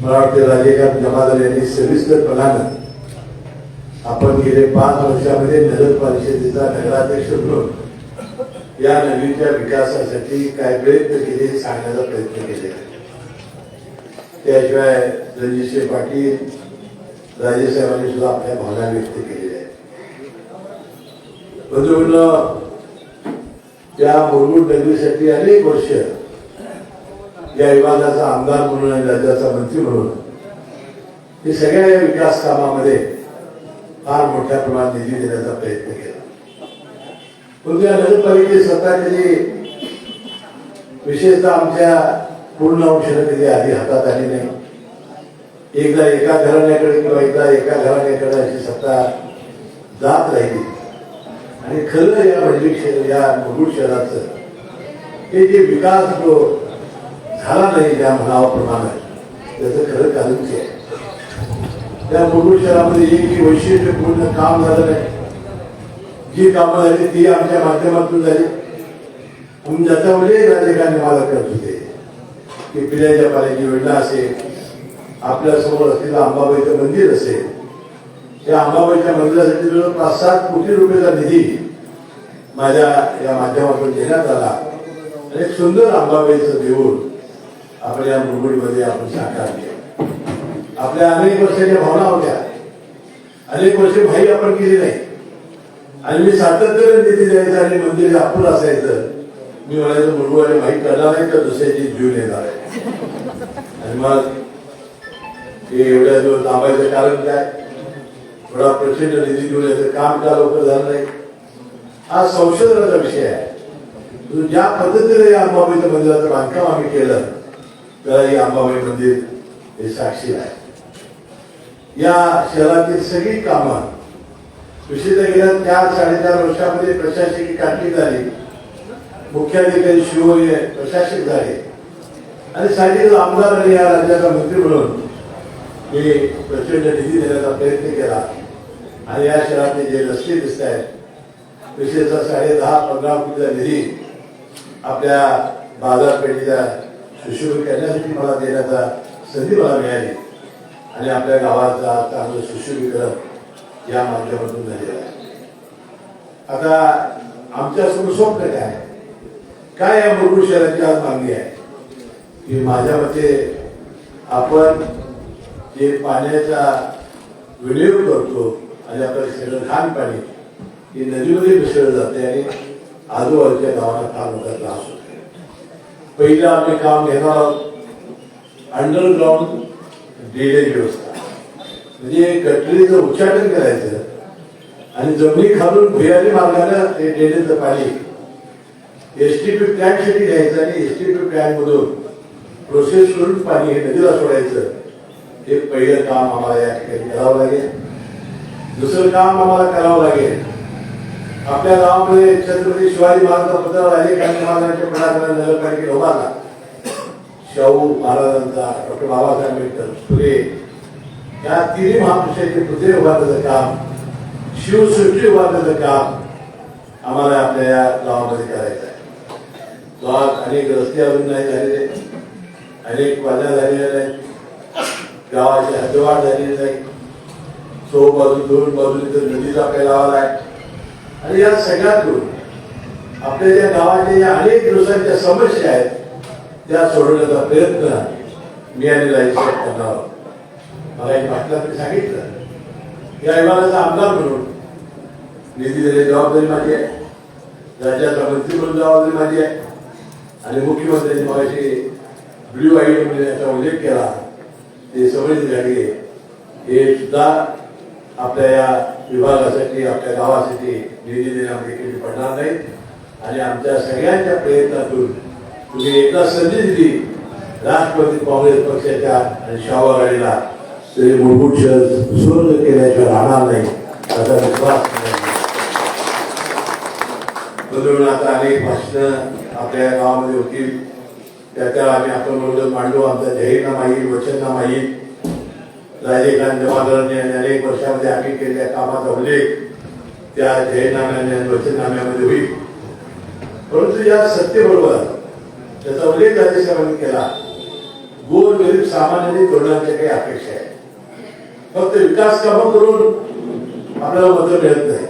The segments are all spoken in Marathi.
मला वाटते राजेकांत जमादार यांनी सविस्तरपणानं आपण गेले पाच वर्षामध्ये नगर परिषदेचा नगराध्यक्ष म्हणून या नदीच्या विकासासाठी काय प्रयत्न केले हे सांगण्याचा प्रयत्न केले. त्याशिवाय रणजितसिंह पाटील राजेसाहेबांनी सुद्धा आपल्या भावना व्यक्त केलेल्या आहेत. बंधूंनो त्या मुलभूत नगरीसाठी अनेक वर्ष या विभागाचा आमदार म्हणून आणि राज्याचा मंत्री म्हणून. हे सगळ्या या विकास कामामध्ये फार मोठ्या प्रमाणात निधी देण्याचा प्रयत्न केला. परंतु या नगरपालिकेची सत्ता कधी विशेषतः आमच्या पूर्ण औषधं कधी आधी हातात आली नाही. एकदा एका घराण्याकडे किंवा एकदा एका घराण्याकडे अशी सत्ता जात राहिली. आणि खरं या मंडळी शहर या मुरुड शहराचं हे जे विकास जो झाला नाही त्या म्हणावाप्रमाणे त्याचं खरं कारण ते आहे. त्या मुलुड शहरामध्ये वैशिष्ट्यपूर्ण काम झालं नाही. जी कामं झाली ती आमच्या माध्यमातून झाली. म्हणून ज्याचा उल्लेख राज्यकांनी मला करत होते. की पिण्याच्या पाण्याची योजना असेल आपल्यासमोर असलेलं अंबाबाईचं मंदिर असेल. त्या अंबाबाईच्या मंदिरासाठी जवळ पाच सात कोटी रुपयाचा निधी माझ्या या माध्यमातून देण्यात आला. आणि एक सुंदर अंबाबाईचं देऊळ आपल्या मुरगुडीमध्ये आपण साकार आपल्या अनेक वर्षाच्या भावना होत्या. अनेक वर्ष भाई आपण केली नाही. आणि मी सातत्याने निधी जायचं आणि मंदिर आपण असायचं. मी म्हणायचं मुलगू आणि भाई करणार नाही तर दुसऱ्याची जीव येणार आहे. आणि मग हे एवढ्या दिवस थांबायचं कारण काय? थोडा प्रचंड निधी घेऊन याचं काम का लवकर झालं नाही? हा संशोधनाचा विषय आहे. ज्या पद्धतीने या अंबाबाईच्या मंदिराचं बांधकाम आम्ही केलं तळई अंबाबाई मंदिर हे साक्षी आहे. या शहरातील सगळी कामं विशेषतः गेल्या चार साडेचार वर्षामध्ये प्रशासकीय काटली झाली. मुख्याधिकारी शिव प्रशासक झाले. आणि साहजिक आमदार आणि या राज्याचा मंत्री म्हणून मी प्रचंड निधी देण्याचा प्रयत्न केला. आणि या शहरातले जे रस्ते दिसत आहेत विशेषतः साडे दहा पंधरा कोटीचा निधी आपल्या बाजारपेठेच्या सुशोभित करण्यासाठी मला देण्याचा संधी मला मिळाली. आणि आपल्या गावाचा चांगलं सुशोभीकरण या माध्यमातून झालेलं आहे. आता आमच्यासमोर स्वप्न काय काय या मुरगुड शहराची आज मागणी आहे? की माझ्या मते आपण जे पाण्याचा विनियोग करतो आणि आपलं सगळं घाण पाणी हे नदीमध्ये मिसळलं जाते आणि आजूबाजूच्या गावांना फार मोठा त्रास होतो. पहिलं आम्ही काम घेणार आहोत. अंडरग्राऊंड ड्रेनेज व्यवस्था म्हणजे गटरीचं उच्चाटन करायचं आणि जमिनी खालून भुयारी मार्गाने ते ड्रेनेजचं पाणी एस टी पी प्लॅनसाठी घ्यायचं आणि एस टी पी प्लॅनमधून प्रोसेस करून पाणी हे नदीला सोडायचं. हे पहिलं काम आम्हाला या ठिकाणी करावं लागेल. दुसरं काम आम्हाला करावं लागेल. आपल्या गावामध्ये छत्रपती शिवाजी महाराज अनेक राजे महाराजांच्या पुढाकाराने नगरपालिकेत उभारला शाहू महाराजांचा डॉक्टर बाबासाहेब आंबेडकर फुले. या तिन्ही महापुरुषांचे पुतळे उभारण्याचं काम शिवसृष्टी उभारण्याचं काम आम्हाला आपल्या या गावामध्ये करायचं आहे. गावात अनेक रस्ते अजून नाही झालेले अनेक वाजा झालेल्या नाहीत गावाची हद्दवाढ झालेली नाही चौ बाजू दोन बाजूने तर नदीचा आपल्याला लावायला आहे. आणि या सगळ्यातून आपल्या ज्या गावाच्या ज्या अनेक दिवसांच्या समस्या आहेत त्या सोडवण्याचा प्रयत्न मी आणि राजेसाहेब करणार मला एक पाटलांनी सांगितलं. या विभागाचा आमदार म्हणून निधी देण्याची जबाबदारी माझी आहे. राज्याचा मंत्री म्हणून जबाबदारी माझी आहे. आणि मुख्यमंत्र्यांनी मगाशी ब्ल्यू आय म्हणून याचा उल्लेख केला. ते समजली झाली हे सुद्धा आपल्या या विभागासाठी आपल्या गावासाठी निधी देण्यामध्ये कमी पडणार नाही. आणि आमच्या सगळ्यांच्या प्रयत्नातून तुम्ही एकदा संधी दिली. राष्ट्रवादी काँग्रेस पक्षाच्या आणि शाहू तरी मूलभूत शहर सुरू केल्याशिवाय राहणार नाही असा विश्वास म्हणून आता अनेक भाषणं आपल्या गावामध्ये होतील. त्याच्या आम्ही आपण बरोबर मांडू आमचा जाहीरनामा येईल वचननामा येईल. राजेखान जमादारांनी आणि अनेक वर्षामध्ये आम्ही केलेल्या कामाचा उल्लेख त्या जाहीरनाम्याने वचननाम्यामध्ये होईल. परंतु या सत्तेबरोबर त्याचा उल्लेख राजेसाहेबांनी केला. गोर गरीब सामान्य तरुणांच्या काही अपेक्षा आहे फक्त विकास कामं करून आपल्याला मदत मिळत नाही.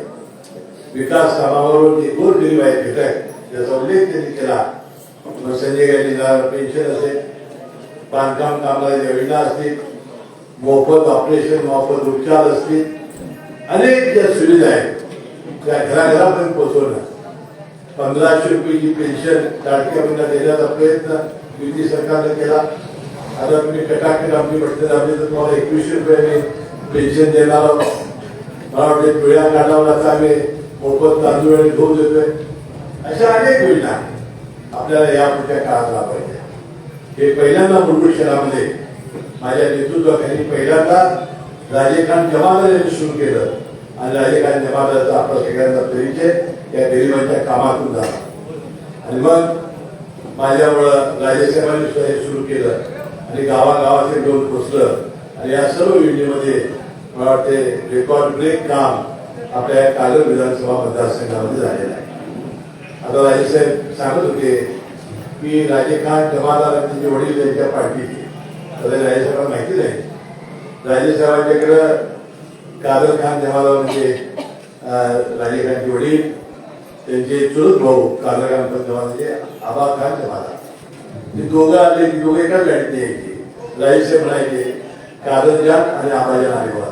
विकास कामावरून जे गोर गरीब आहेत घेत त्याचा उल्लेख त्यांनी केला. मग संजय गांधी पेन्शन असेल बांधकाम कामगार योजना असतील मोफत ऑपरेशन मोफत उपचार असतील. अनेक ज्या सुविधा आहेत त्या घराघरापर्यंत पोहोचवणं पंधराशे रुपयेची पेन्शन लाडक्या देण्याचा प्रयत्न युती सरकारने केला. आता तुम्ही कटाकट आमची म्हटले आम्ही तर तुम्हाला एकवीसशे रुपयाने पेन्शन देणार आहोत. मला वाटते पिळ्या काढावला चांगले मोफत तांदूळ आणि गहू देतोय. अशा अनेक योजना आपल्याला या पुढच्या काळात लाभायच्या. हे पहिल्यांदा मुलभूत शहरामध्ये माझ्या नेतृत्वाखाली पहिल्यांदा राजेखान जमादार यांनी सुरू केलं. आणि राजेखान जमादारचा आपला सगळ्यांचा परिचय या गरिबांच्या कामातून झाला. आणि मग माझ्यामुळं राजेसाहेबांनी सुद्धा हे सुरू केलं. आणि गावागावाचे घेऊन पोचलं आणि या सर्व योजनेमध्ये मला वाटते रेकॉर्ड ब्रेक काम आपल्या या कागद विधानसभा मतदारसंघामध्ये झालेलं आहे. आता राजेसाहेब सांगत होते की राजेखान जमादार आणि वडील त्यांच्या अरे राजे साहेबांना माहितीच आहे राजे राजेसाहेबांच्याकडं कादर खान जमादार म्हणजे राजे खानचे वडील त्यांचे चुलत भाऊ कादर खान पण म्हणजे आबा खान जमादार ते दोघं आले की दोघं एकाच गाडीत यायचे. राजेसाहेब म्हणायचे कादर जान आणि आबाजान आले मला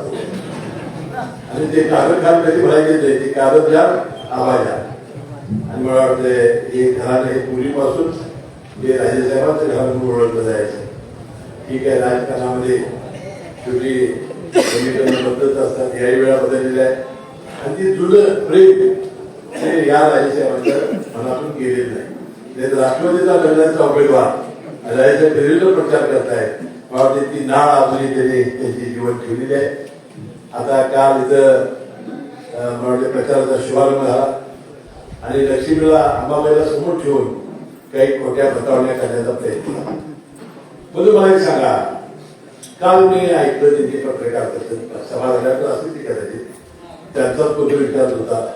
आणि ते कादर खान कधी म्हणायचे ते कादर जान आबाजान आणि मला वाटतं हे घराने ते पूर्वीपासून हे राजेसाहेबांचं घरातून ओळखलं जायचं. ठीक आहे राजकारणामध्ये शेवटी समीकरण बदलत असतात याही वेळा बदललेल्या आहे. आणि ती जुनं प्रेम हे या राजेसाहेबांच्या मनातून गेलेलं नाही नाही तर राष्ट्रवादीचा लढण्याचा उमेदवार राजासाहेब फेरीला प्रचार करतायत मला वाटते ती नाळ अजूनही त्यांनी त्यांची जीवन ठेवलेली आहे. आता काल इथं मला वाटते प्रचाराचा शुभारंभ झाला. आणि लक्ष्मीला अंबाबाईला समोर ठेवून काही खोट्या बतावण्या करण्याचा प्रयत्न झाला. म्हणून मला एक सांगा काल मी ऐकलं त्यांचे पत्रकार तसं सभा झाल्यावर असं ती कदाचित त्यांचाच कुठे विचार होता.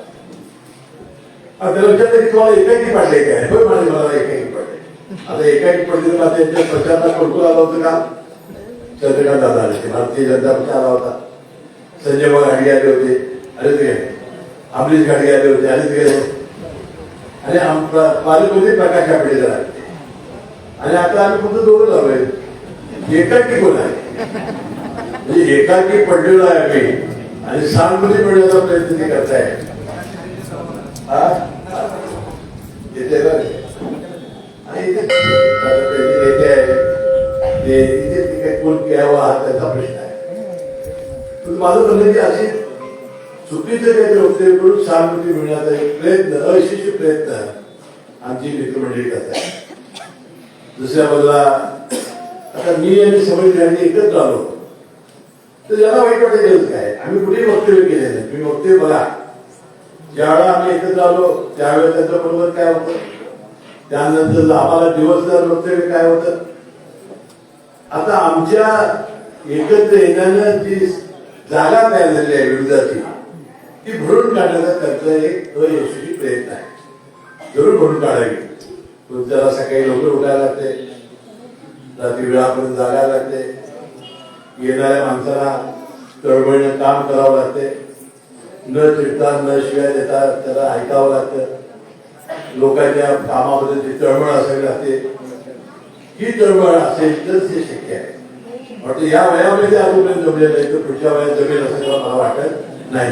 आता त्याला विचारलं की तुम्हाला एकाकी पडले काय? होय म्हणे मला एकाकी पडले. आता एकाकी पडले मला त्यांच्या प्रचारला कोणकोण आला होतं का? चंद्रकांत दादा आले होते. भारतीय जनता पक्ष आला होता. संजय बाग गाडी आले होते. आले ते अमरीश गाडी आले होते. आले ते आणि आमचा प्र- पालकमंत्री प्रकाश आंबेडकर आले. आणि आता आम्ही फक्त दोघं झालोय एकाकी कोण आहे. म्हणजे एकाकी पडलेलो आहे आम्ही. आणि सहानुभूती मिळण्याचा प्रयत्न ते करताय. हा? येते आणि इथे आहे? ते इथे ते कोण घ्यावा हा त्याचा प्रश्न आहे. पण माझं म्हणणं की अशी चुकीचे काहीतरी वक्तव्य करून सहानुभूती मिळण्याचा एक प्रयत्न अयशस्वी प्रयत्न आमची मित्रमंडळी करत आहे दुसऱ्या बाजूला आता मी आणि समीर यांनी एकत्र आलो. तर याला वाईट वाटायचं काय? आम्ही कुठेही वक्तव्य केले नाही. तुम्ही वक्तव्य बघा. ज्यावेळेला आम्ही एकत्र आलो त्यावेळेला त्यांच्या बरोबर काय होतं? त्यानंतर आम्हाला दिवसदार वक्तव्य काय होतं? आता आमच्या एकत्र येण्यानं जी जागा तयार झाली आहे विरोधाची ती भरून काढण्याचा त्यांचा एक अयशस्वी प्रयत्न आहे. जरूर भरून काढावी. त्याला सकाळी लवकर उठायला लागते. रात्री वेळापर्यंत जागायला लागते. येणाऱ्या माणसाला तळमळीनं काम करावं लागते. न चिडता न शिवाय देता त्याला ऐकावं लागतं. लोकांच्या कामाबद्दलची तळमळ असावी लागते ही तळमळ असेल तर ते शक्य आहे. वाटतं या वयामध्ये अजूनपर्यंत जमलेलं आहे तर पुढच्या वयात जमेल असं मला वाटत नाही.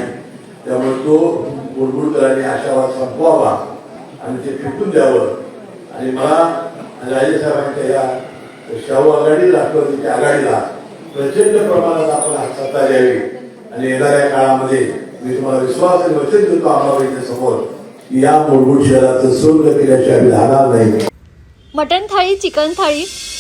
त्यामुळे तो बुडबुडकरांनी आशावाद संपवावा आणि ते फिटून द्यावं. आणि मला आणि राजेसाहेबांच्या या शाहू आघाडी राष्ट्रवादीच्या आघाडीला प्रचंड प्रमाणात आपण सत्ता द्यावी. आणि येणाऱ्या काळामध्ये मी तुम्हाला विश्वास आणि वचन देतो अमरावतीच्या समोर या मूलभूत शहराचं स्वर्ग केल्याशिवाय आम्ही राहणार नाही. मटन थाळी चिकन थाळी